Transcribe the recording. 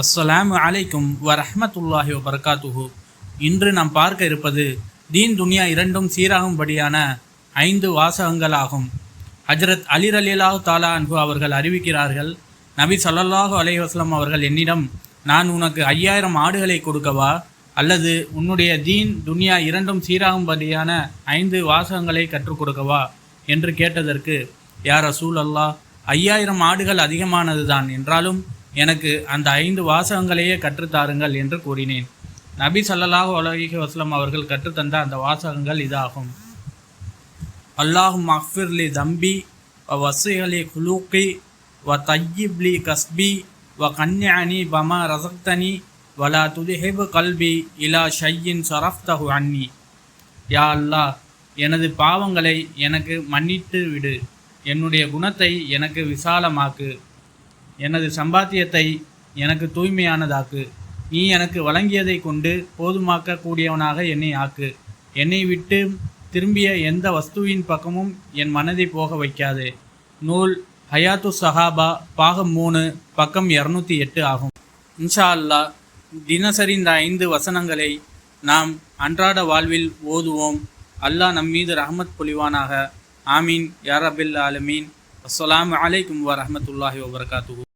அஸ்ஸலாம் அலைக்கும் வரஹ்மத்துல்லாஹி வபர்காத்துஹு. இன்று நாம் பார்க்க இருப்பது தீன் துனியா இரண்டும் சீராகும்படியான ஐந்து வாசகங்களாகும். ஹஜரத் அலிர் ரலியல்லாஹு தாலா அன்பு அவர்கள் அறிவிக்கிறார்கள் நபி ஸல்லல்லாஹு அலைஹி அவர்கள் என்னிடம் நான் உனக்கு ஐயாயிரம் ஆடுகளை கொடுக்கவா? அல்லது உன்னுடைய தீன் துனியா இரண்டும் சீராகும்படியான ஐந்து வாசகங்களை கற்றுக் கொடுக்கவா? என்று கேட்டதற்கு யார் அசூல் அல்லாஹ் ஐயாயிரம் ஆடுகள் அதிகமானதுதான். என்றாலும் எனக்கு அந்த ஐந்து வாசகங்களையே கற்றுத்தாருங்கள் என்று கூறினேன். நபி ஸல்லல்லாஹு அலைஹி வஸ்லம் அவர்கள் கற்றுத்தந்த அந்த வாசகங்கள் இதாகும். அல்லாஹு மஃபிர்லி தம்பி வ வசிஹலி குலூக்கி வ தையிப்லி கஸ்பி வ கன்யானி பமா ரசக்தனி வலா துதிஹிபு கல்பி இலா ஷையின் சரஃப்தஹு அன்னி. யா அல்லாஹ் எனது பாவங்களை எனக்கு மன்னித்து விடு. என்னுடைய குணத்தை எனக்கு விசாலமாக்கு. எனது சம்பாத்தியத்தை எனக்கு தூய்மையானதாக்கு. நீ எனக்கு வழங்கியதை கொண்டு போதுமாக்க கூடியவனாக என்னை ஆக்கு. என்னை விட்டு திரும்பிய எந்த வஸ்துவின் பக்கமும் என் மனதை போக வைக்காதே. நூல் ஹயாத்து சஹாபா பாகம் மூணு பக்கம் இரநூத்தி எட்டு ஆகும். இன்ஷா அல்லாஹ் தினசரி இந்த ஐந்து வசனங்களை நாம் அன்றாட வாழ்வில் ஓதுவோம். அல்லாஹ் நம் மீது ரஹமத் பொலிவானாக ஆமீன். யாரபில் ஆலமீன். அஸ்லாம் அலைக்கும் வரமத்துல்லாஹி வபர்காத்து